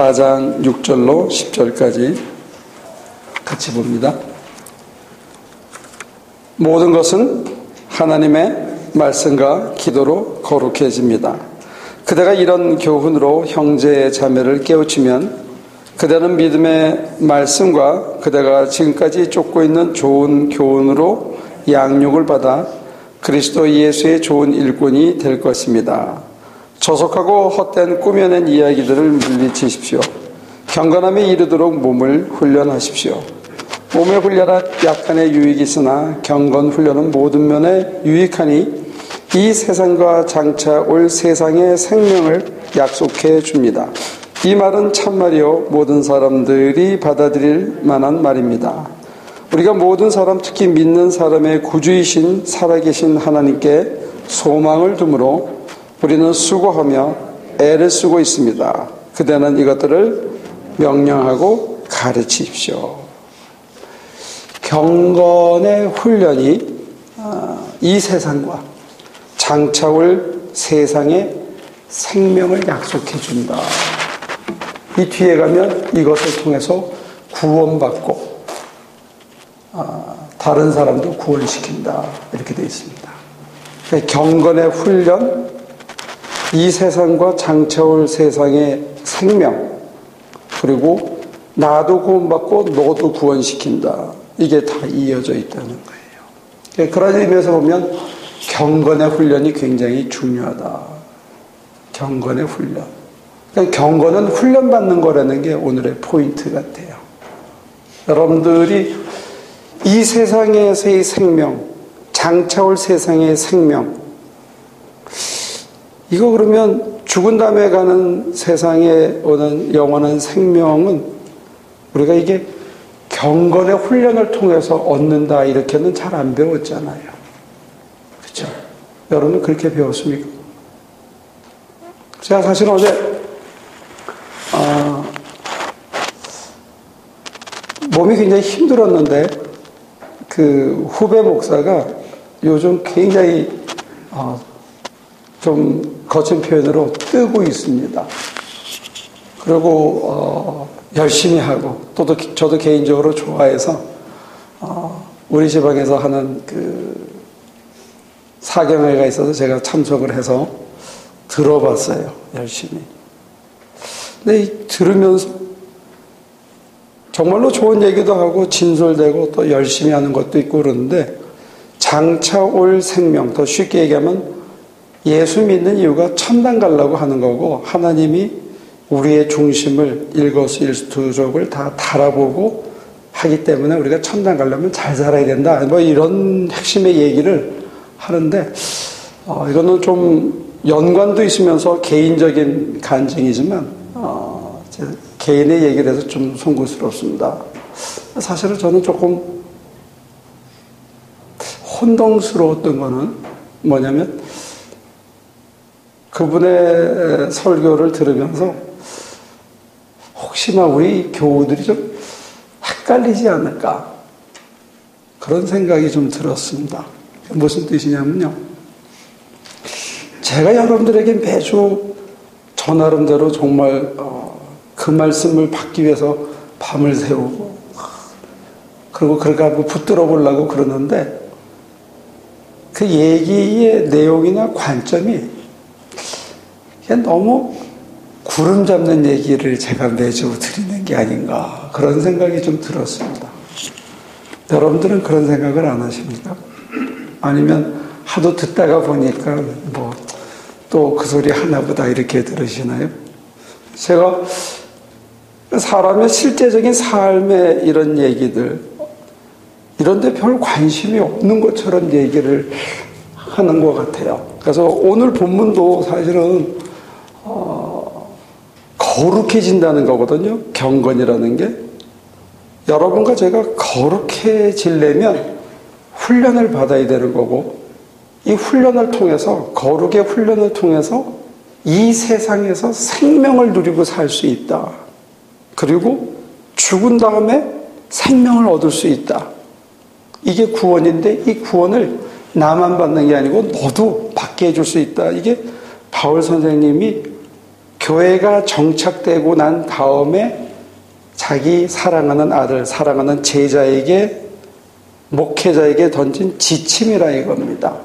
4장 6절로 10절까지 같이 봅니다. 모든 것은 하나님의 말씀과 기도로 거룩해집니다. 그대가 이런 교훈으로 형제의 자매를 깨우치면 그대는 믿음의 말씀과 그대가 지금까지 쫓고 있는 좋은 교훈으로 양육을 받아 그리스도 예수의 좋은 일꾼이 될 것입니다. 저속하고 헛된 꾸며낸 이야기들을 물리치십시오. 경건함에 이르도록 몸을 훈련하십시오. 몸의 훈련은 약간의 유익이 있으나 경건 훈련은 모든 면에 유익하니 이 세상과 장차 올 세상의 생명을 약속해 줍니다. 이 말은 참말이요 모든 사람들이 받아들일 만한 말입니다. 우리가 모든 사람 특히 믿는 사람의 구주이신 살아계신 하나님께 소망을 두므로 우리는 수고하며 애를 쓰고 있습니다. 그대는 이것들을 명령하고 가르치십시오. 경건의 훈련이 아, 이 세상과 장차 올 세상의 생명을 약속해 준다. 이 뒤에 가면 이것을 통해서 구원받고 아, 다른 사람도 구원시킨다. 이렇게 되어 있습니다. 경건의 훈련, 이 세상과 장차 올 세상의 생명, 그리고 나도 구원받고 너도 구원시킨다. 이게 다 이어져 있다는 거예요. 그런 의미에서 보면 경건의 훈련이 굉장히 중요하다. 경건의 훈련. 그러니까 경건은 훈련받는 거라는 게 오늘의 포인트 같아요. 여러분들이 이 세상에서의 생명, 장차 올 세상의 생명, 이거 그러면 죽은 다음에 가는 세상에 오는 영원한 생명은 우리가 이게 경건의 훈련을 통해서 얻는다 이렇게는 잘 안 배웠잖아요. 그렇죠? 여러분 그렇게 배웠습니까? 제가 사실 어제 어, 몸이 굉장히 힘들었는데 그 후배 목사가 요즘 굉장히 어, 좀 거친 표현으로 뜨고 있습니다. 그리고 어, 열심히 하고 또 저도 개인적으로 좋아해서 어, 우리 지방에서 하는 그 사경회가 있어서 제가 참석을 해서 들어봤어요. 열심히. 근데 들으면서 정말로 좋은 얘기도 하고 진솔되고 또 열심히 하는 것도 있고 그러는데 장차 올 생명 더 쉽게 얘기하면 예수 믿는 이유가 천당 가려고 하는 거고 하나님이 우리의 중심을 일거수일투족을 다 달아보고 하기 때문에 우리가 천당 가려면 잘 살아야 된다. 뭐 이런 핵심의 얘기를 하는데 어, 이거는 좀 연관도 있으면서 개인적인 간증이지만 어, 개인의 얘기를 해서 좀 송구스럽습니다. 사실은 저는 조금 혼동스러웠던 거는 뭐냐면 그분의 설교를 들으면서 혹시나 우리 교우들이 좀 헷갈리지 않을까 그런 생각이 좀 들었습니다. 무슨 뜻이냐면요. 제가 여러분들에게 매주 저 나름대로 정말 어, 그 말씀을 받기 위해서 밤을 새우고 그리고 그렇게 하고 붙들어 보려고 그러는데 그 얘기의 내용이나 관점이 너무 구름 잡는 얘기를 제가 매주 드리는 게 아닌가 그런 생각이 좀 들었습니다. 여러분들은 그런 생각을 안 하십니까? 아니면 하도 듣다가 보니까 뭐 또 그 소리 하나보다 이렇게 들으시나요? 제가 사람의 실제적인 삶의 이런 얘기들 이런데 별 관심이 없는 것처럼 얘기를 하는 것 같아요. 그래서 오늘 본문도 사실은 어, 거룩해진다는 거거든요. 경건이라는 게. 여러분과 제가 거룩해지려면 훈련을 받아야 되는 거고, 이 훈련을 통해서, 거룩의 훈련을 통해서 이 세상에서 생명을 누리고 살 수 있다. 그리고 죽은 다음에 생명을 얻을 수 있다. 이게 구원인데 이 구원을 나만 받는 게 아니고 너도 받게 해줄 수 있다. 이게 바울 선생님이 교회가 정착되고 난 다음에 자기 사랑하는 아들, 사랑하는 제자에게 목회자에게 던진 지침이라 이겁니다.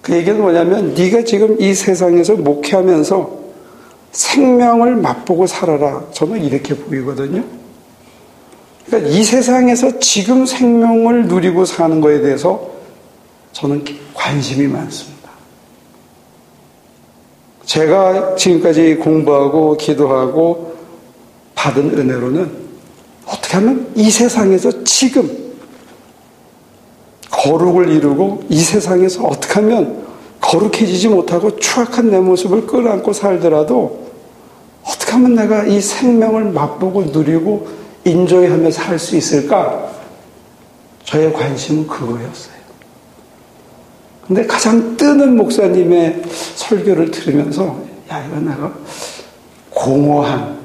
그 얘기는 뭐냐면 네가 지금 이 세상에서 목회하면서 생명을 맛보고 살아라. 저는 이렇게 보이거든요. 그러니까 이 세상에서 지금 생명을 누리고 사는 거에 대해서 저는 관심이 많습니다. 제가 지금까지 공부하고 기도하고 받은 은혜로는 어떻게 하면 이 세상에서 지금 거룩을 이루고 이 세상에서 어떻게 하면 거룩해지지 못하고 추악한 내 모습을 끌어안고 살더라도 어떻게 하면 내가 이 생명을 맛보고 누리고 인조이하며 살수 있을까? 저의 관심은 그거였어요. 근데 가장 뜨는 목사님의 설교를 들으면서 야 이거 내가 공허한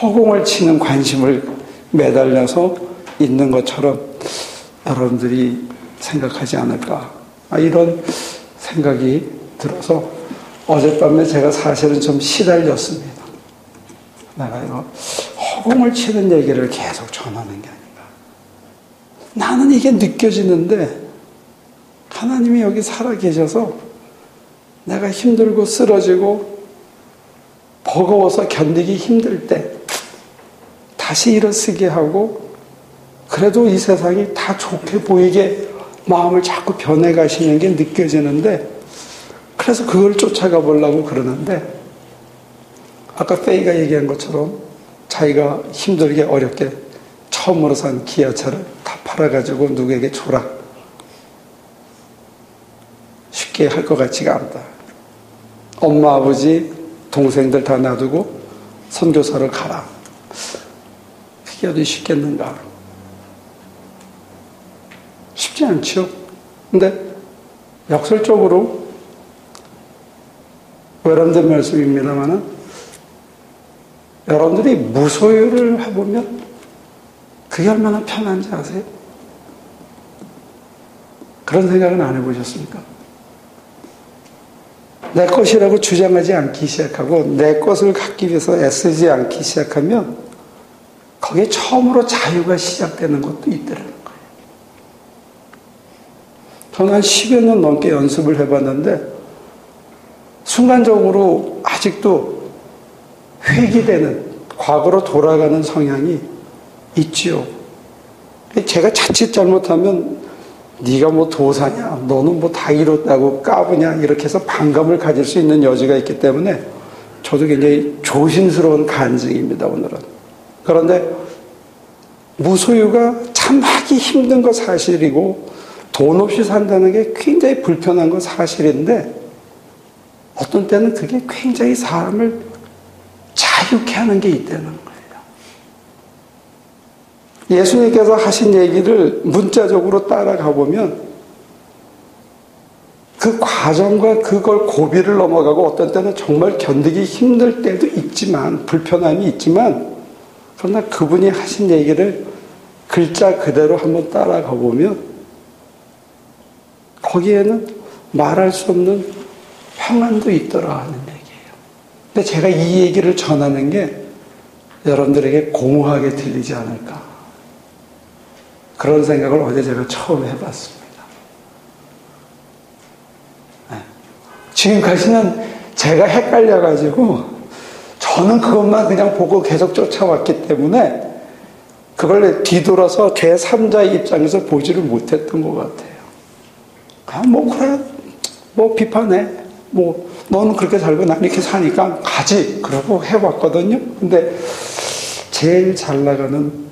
허공을 치는 관심을 매달려서 있는 것처럼 여러분들이 생각하지 않을까. 아, 이런 생각이 들어서 어젯밤에 제가 사실은 좀 시달렸습니다. 내가 이거 허공을 치는 얘기를 계속 전하는 게 아닌가. 나는 이게 느껴지는데 하나님이 여기 살아 계셔서 내가 힘들고 쓰러지고 버거워서 견디기 힘들 때 다시 일어서게 하고 그래도 이 세상이 다 좋게 보이게 마음을 자꾸 변해 가시는 게 느껴지는데 그래서 그걸 쫓아가 보려고 그러는데 아까 페이가 얘기한 것처럼 자기가 힘들게 어렵게 처음으로 산 기아차를 다 팔아가지고 누구에게 줘라. 쉽게 할 것 같지가 않다. 엄마, 아버지, 동생들 다 놔두고 선교사를 가라. 그게 어디 쉽겠는가. 쉽지 않죠. 근데 역설적으로 외람된 말씀입니다만은 여러분들이 무소유를 해보면 그게 얼마나 편한지 아세요? 그런 생각은 안 해보셨습니까? 내 것이라고 주장하지 않기 시작하고 내 것을 갖기 위해서 애쓰지 않기 시작하면 거기에 처음으로 자유가 시작되는 것도 있더라고요. 저는 한 10여 년 넘게 연습을 해봤는데, 순간적으로 아직도 회귀되는, 과거로 돌아가는 성향이 있지요. 제가 자칫 잘못하면 네가 뭐 도사냐, 너는 뭐 다 이뤘다고 까부냐 이렇게 해서 반감을 가질 수 있는 여지가 있기 때문에 저도 굉장히 조심스러운 간증입니다 오늘은. 그런데 무소유가 참 하기 힘든 거 사실이고 돈 없이 산다는 게 굉장히 불편한 건 사실인데 어떤 때는 그게 굉장히 사람을 자유케 하는 게 있다는 거예요. 예수님께서 하신 얘기를 문자적으로 따라가 보면 그 과정과 그걸 고비를 넘어가고 어떤 때는 정말 견디기 힘들 때도 있지만 불편함이 있지만 그러나 그분이 하신 얘기를 글자 그대로 한번 따라가 보면 거기에는 말할 수 없는 평안도 있더라 하는 얘기예요. 근데 제가 이 얘기를 전하는 게 여러분들에게 공허하게 들리지 않을까. 그런 생각을 어제 제가 처음 해봤습니다. 네. 지금까지는 제가 헷갈려가지고 저는 그것만 그냥 보고 계속 쫓아왔기 때문에 그걸 뒤돌아서 제3자의 입장에서 보지를 못했던 것 같아요. 아, 뭐, 그래. 뭐, 비판해. 뭐, 너는 그렇게 살고 난 이렇게 사니까 가지. 그러고 해봤거든요. 근데 제일 잘 나가는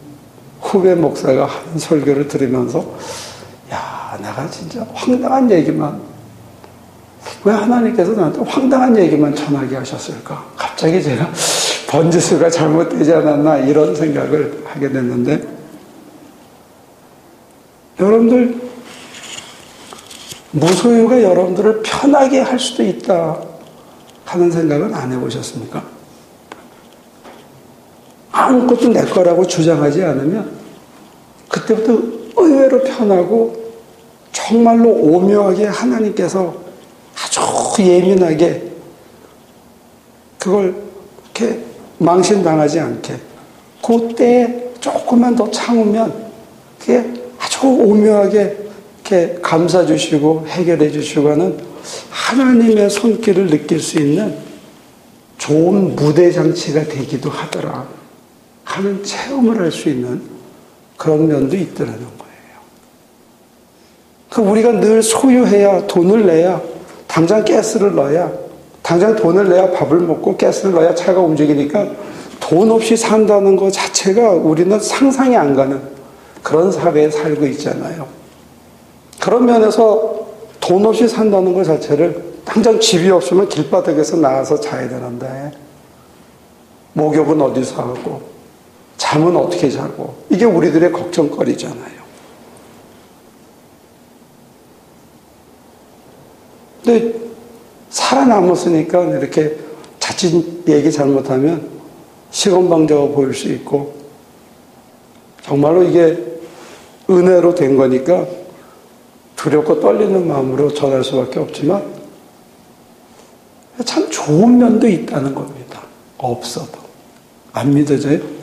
후배 목사가 하는 설교를 들으면서, 야, 내가 진짜 황당한 얘기만, 왜 하나님께서 나한테 황당한 얘기만 전하게 하셨을까? 갑자기 제가 번지수가 잘못되지 않았나, 이런 생각을 하게 됐는데, 여러분들, 무소유가 여러분들을 편하게 할 수도 있다 하는 생각은 안 해보셨습니까? 아무것도 내 거라고 주장하지 않으면 그때부터 의외로 편하고 정말로 오묘하게 하나님께서 아주 예민하게 그 그걸 이렇게 망신당하지 않게 그때 조금만 더 참으면 그게 아주 오묘하게 이렇게 감싸 주시고 해결해 주시고 하는 하나님의 손길을 느낄 수 있는 좋은 무대 장치가 되기도 하더라 하는 체험을 할 수 있는 그런 면도 있더라는 거예요. 그 우리가 늘 소유해야 돈을 내야 당장 가스를 넣어야 당장 돈을 내야 밥을 먹고 가스를 넣어야 차가 움직이니까 돈 없이 산다는 것 자체가 우리는 상상이 안 가는 그런 사회에 살고 있잖아요. 그런 면에서 돈 없이 산다는 것 자체를 당장 집이 없으면 길바닥에서 나와서 자야 되는데 목욕은 어디서 하고 잠은 어떻게 자고 이게 우리들의 걱정거리잖아요. 근데 살아남았으니까 이렇게 자칫 얘기 잘못하면 시건방져가 보일 수 있고 정말로 이게 은혜로 된 거니까 두렵고 떨리는 마음으로 전할 수밖에 없지만 참 좋은 면도 있다는 겁니다. 없어도. 안 믿어져요?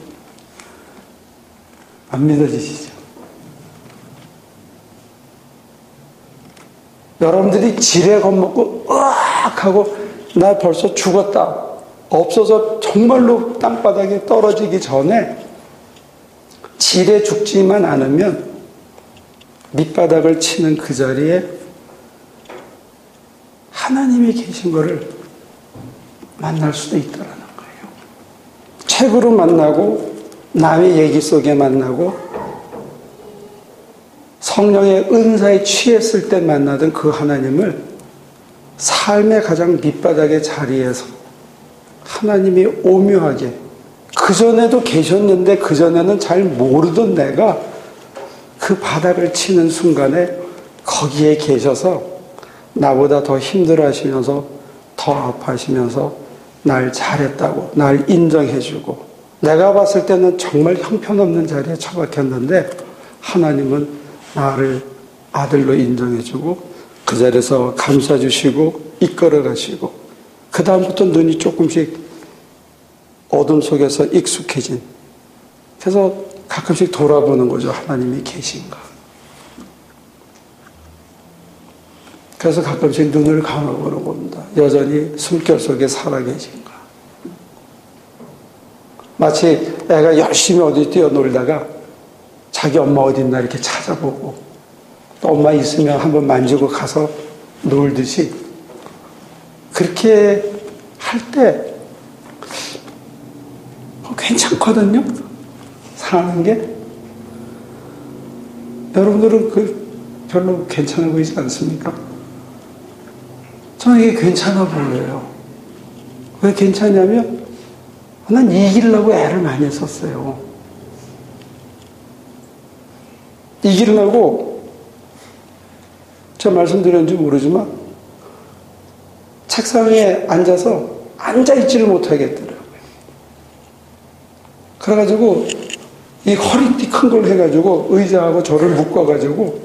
안 믿어지시죠? 여러분들이 지레 겁먹고 으악 하고 나 벌써 죽었다. 없어서 정말로 땅바닥에 떨어지기 전에 지레 죽지만 않으면 밑바닥을 치는 그 자리에 하나님이 계신 것을 만날 수도 있다라는 거예요. 책으로 만나고 남의 얘기 속에 만나고 성령의 은사에 취했을 때 만나던 그 하나님을 삶의 가장 밑바닥의 자리에서 하나님이 오묘하게 그전에도 계셨는데 그전에는 잘 모르던 내가 그 바닥을 치는 순간에 거기에 계셔서 나보다 더 힘들어 하시면서 더 아파하시면서 날 잘했다고 날 인정해주고 내가 봤을 때는 정말 형편없는 자리에 처박혔는데 하나님은 나를 아들로 인정해주고 그 자리에서 감싸주시고 이끌어 가시고 그 다음부터 눈이 조금씩 어둠 속에서 익숙해진 그래서 가끔씩 돌아보는 거죠. 하나님이 계신가. 그래서 가끔씩 눈을 감아보는 겁니다. 여전히 숨결 속에 살아계신가. 마치 애가 열심히 어디 뛰어놀다가 자기 엄마 어딨나 이렇게 찾아보고 또 엄마 있으면 한번 만지고 가서 놀듯이 그렇게 할 때 괜찮거든요. 사는 게 여러분들은 그 별로 괜찮아 보이지 않습니까? 저는 이게 괜찮아 보여요. 왜 괜찮냐면 난 이기려고 애를 많이 썼어요. 이기려고 제가 말씀드렸는지 모르지만 책상에 앉아서 앉아있지를 못하겠더라고요. 그래가지고 이 허리띠 큰 걸 해가지고 의자하고 저를 묶어가지고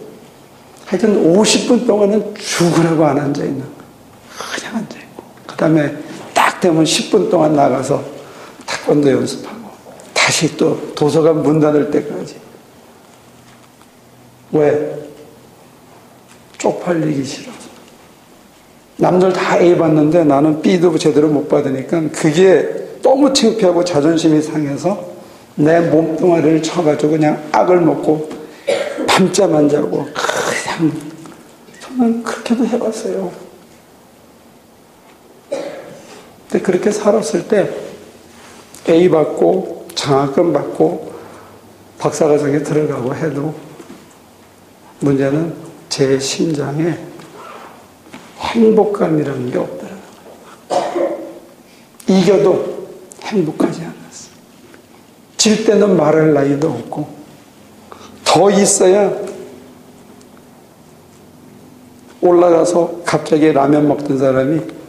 하여튼 50분 동안은 죽으라고 안 앉아있는 거예요. 그냥 앉아있고. 그 다음에 딱 되면 10분 동안 나가서 태권도 연습하고 다시 또 도서관 문 닫을 때까지. 왜? 쪽팔리기 싫어서. 남들 다 A 받는데 나는 B도 제대로 못 받으니까 그게 너무 창피하고 자존심이 상해서 내 몸뚱아리를 쳐가지고 그냥 악을 먹고 밤잠 안 자고 그냥 저는 그렇게도 해봤어요. 근데 그렇게 살았을 때 A 받고 장학금 받고 박사과정에 들어가고 해도 문제는 제 심장에 행복감이라는 게 없더라고요. 이겨도 행복하지 않았어요. 질 때는 말할 나이도 없고 더 있어야 올라가서 갑자기 라면 먹던 사람이